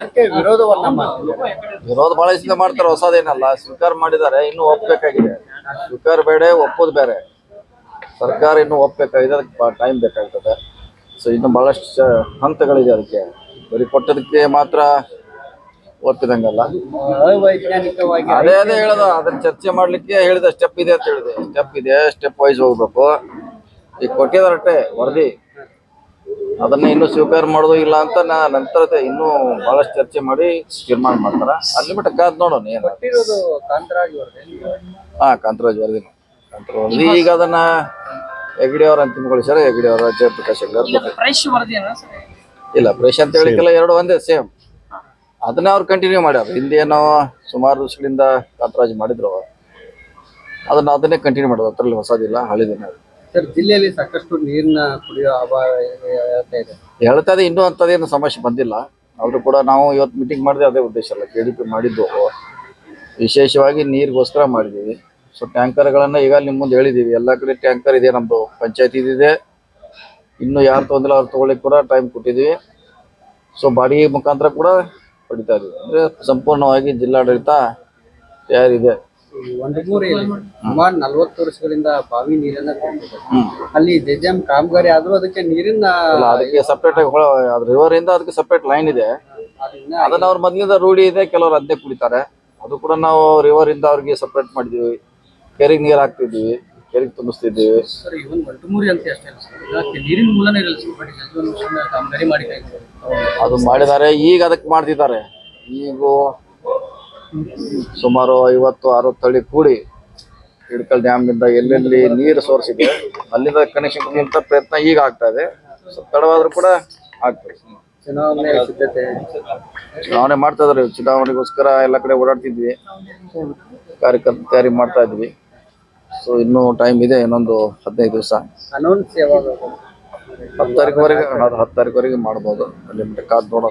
ಅದಕ್ಕೆ ವಿರೋಧವನ್ನ ಮಾಡ್ತಿದ್ದಾರೆ. ವಿರೋಧ ಬಹಳ ಮಾಡ್ತಾರೆ ಹೊಸದೇನಲ್ಲ ಸ್ವೀಕಾರ ಮಾಡಿದ್ದಾರೆ ಇನ್ನು ಒಪ್ಬೇಕಾಗಿದೆ. ಸ್ವೀಕಾರ ಬೇಡ ಒಪ್ಪೋದು ಬೇರೆ. ಸರ್ಕಾರ ಇನ್ನು ಒಪ್ಪಬೇಕಾಗಿದೆ ಅದಕ್ಕೆ ಟೈಮ್ ಬೇಕಾಗ್ತದೆ. ಸೊ ಇನ್ನು ಬಹಳಷ್ಟು ಹಂತಗಳಿದೆ ಅದಕ್ಕೆ. ಬರೀ ಕೊಟ್ಟದಕ್ಕೆ ಮಾತ್ರ ಒಪ್ಪಿದಂಗಲ್ಲ. ಅದೇ ಅದೇ ಹೇಳೋದು ಅದನ್ನ ಚರ್ಚೆ ಮಾಡ್ಲಿಕ್ಕೆ ಹೇಳಿದ ಸ್ಟೆಪ್ ಇದೆ ಅಂತ ಹೇಳಿದೆ. ಸ್ಟೆಪ್ ಇದೆ ಸ್ಟೆಪ್ ವೈಸ್ ಹೋಗ್ಬೇಕು. ಈಗ ಕೊಟ್ಟಿದಾರಟ್ಟೆ ವರದಿ. ಅದನ್ನ ಇನ್ನು ಸ್ವೀಕಾರ ಮಾಡೋದು ಇಲ್ಲ ಅಂತ ನಾ ನಂತರ ಇನ್ನೂ ಬಹಳಷ್ಟು ಚರ್ಚೆ ಮಾಡಿ ತೀರ್ಮಾನ ಮಾಡ್ತಾರ. ಅಲ್ಲಿ ಮಟ್ಟ ಕಾದ್ ನೋಡೋಣ ಏನು ಹಾ ಕಾಂತರಾಜ್ ವರದಿ ಕಾಂತರಾಜ್ ಈಗ ಅದನ್ನ ಹೆಗ್ಡಿ ಅವ್ರ ಅಂತಿಮಗೊಳಿಸ್ಯಾರ ಹೆಗ್ಡಿ ಅವರ ಜಯಪ್ರಕಾಶ್ ಹೆಗ್ಡೆ ಅವ್ರು ಕೊಟ್ಟಿದ್ದಾರೆ. Fresh sir? ಇಲ್ಲ ಪ್ರೇಷ್ ಅಂತ ಹೇಳಿಕ್ಕೆಲ್ಲ ಎರಡು ಒಂದೇ ಸೇಮ್. ಅದನ್ನ ಅವ್ರು ಕಂಟಿನ್ಯೂ ಮಾಡ್ಯಾರ. ಹಿಂದೇನೋ ಏನೋ ಸುಮಾರು ದಿವಸಗಳಿಂದ ಕಾಂತರಾಜ್ ಮಾಡಿದ್ರು ಅದನ್ನ ಅದನ್ನೇ ಕಂಟಿನ್ಯೂ ಮಾಡೋದು ಅದ್ರಲ್ಲಿ ಹೊಸದಿಲ್ಲ ಹಳಿದಿನ ಸರ್, ಜಿಲ್ಲೆಯಲ್ಲಿ ಸಾಕಷ್ಟು ನೀರಿನ ಕುಡಿಯೋ ಅಭಾವ ಹೇಳ್ತಾ ಇದೆ. ಹೇಳ್ತಾ ಇದೆ, ಇನ್ನೂ ಅಂಥದ್ದೇನು ಸಮಸ್ಯೆ ಬಂದಿಲ್ಲ. ಆದ್ರೂ ಕೂಡ ನಾವು ಇವತ್ತು ಮೀಟಿಂಗ್ ಮಾಡಿದೆ ಅದೇ ಉದ್ದೇಶ ಅಲ್ಲ ಕೆ ಡಿ ಪಿ ಮಾಡಿದ್ದು. ವಿಶೇಷವಾಗಿ ನೀರಿಗೋಸ್ಕರ ಮಾಡಿದ್ದೀವಿ. ಸೊ ಟ್ಯಾಂಕರ್ಗಳನ್ನು ಈಗ ನಿಮ್ಮ ಮುಂದೆ ಹೇಳಿದ್ದೀವಿ. ಎಲ್ಲ ಕಡೆ ಟ್ಯಾಂಕರ್ ಇದೆ ನಮ್ಮದು ಪಂಚಾಯತ್ ಇದೆ ಇನ್ನು ಯಾರು ತೊಂದರೆ ಅವ್ರು ತೊಗೊಳ್ಳಿಕ್ಕೆ ಕೂಡ ಟೈಮ್ ಕೊಟ್ಟಿದ್ದೀವಿ. ಸೊ ಬಾಡಿಗೆ ಮುಖಾಂತರ ಕೂಡ ಪಡಿತಾ ಇದ್ದೀವಿ. ಅಂದರೆ ಸಂಪೂರ್ಣವಾಗಿ ಜಿಲ್ಲಾಡಳಿತ ತಯಾರಿದೆ. ಸುಮಾರು ನಲ್ವತ್ತು ವರ್ಷಗಳಿಂದ ಬಾವಿ ನೀರನ್ನ ಅಲ್ಲಿ ಜೆಜಮ್ ಕಾಮಗಾರಿ ಆದ್ರೂ ಅದಕ್ಕೆ ನೀರಿನ ಅದಕ್ಕೆ ಸಪ್ರೇಟ್ ರಿವರ್ ಇಂದ ಅದಕ್ಕೆ ಸಪ್ರೇಟ್ ಲೈನ್ ಇದೆ. ಅದನ್ನ ಅವ್ರ ಮೊದಲಿಂದ ರೂಢಿ ಇದೆ ಕೆಲವರು ಅದ್ದೆ ಕುಡಿತಾರೆ. ಅದು ಕೂಡ ನಾವು ರಿವರ್ ಇಂದ ಅವ್ರಿಗೆ ಸಪ್ರೇಟ್ ಮಾಡಿದೀವಿ ಕೆರೆಗೆ ನೀರು ಹಾಕ್ತಿದ್ವಿ ಕೆರೆಗೆ ತುಂಬಿಸ್ತಿದ್ದೀವಿ. ಕೈಗೊಂಡು ಅದು ಮಾಡಿದ್ದಾರೆ ಈಗ ಅದಕ್ಕೆ ಮಾಡ್ತಿದ್ದಾರೆ. ಈಗ ಸುಮಾರು ಐವತ್ತು ಅರವತ್ತು ಹಳ್ಳಿ ಕೂಡಿ ಹಿಡ್ಕಲ್ ಡ್ಯಾಮ್ನಿಂದ ಎಲ್ಲೆಲ್ಲಿ ನೀರು ಸೋರ್ಸ್ ಇದೆ ಅಲ್ಲಿಂದ ಕನೆಕ್ಷನ್ ಕೊಡುವಂತ ಪ್ರಯತ್ನ ಈಗ ಆಗ್ತಾ ಇದೆ. ಸ್ವಲ್ಪ ತಡವಾದ್ರೂ ಕೂಡ ಆಗ್ತದೆ. ಚುನಾವಣೆ ಸಿದ್ಧತೆ. ಚುನಾವಣೆ ಮಾಡ್ತಾ ಇದಾರೆ ಚುನಾವಣೆಗೋಸ್ಕರ ಎಲ್ಲ ಕಡೆ ಓಡಾಡ್ತಿದ್ವಿ. ಕಾರ್ಯಕರ್ತ ತಯಾರಿ ಮಾಡ್ತಾ ಇದ್ವಿ. ಸೊ ಇನ್ನೂ ಟೈಮ್ ಇದೆ ಇನ್ನೊಂದು ಹದಿನೈದು ದಿವಸ. ಅನೌನ್ಸ್ ಯಾವಾಗ? ಹತ್ತು ತಾರೀಕುವರೆಗೆ ಹತ್ತು ತಾರೀಕುವರೆಗೆ ಮಾಡ್ಬೋದು. ಅಲ್ಲಿ ಕಾದು ಕಾದ್ ನೋಡೋಣ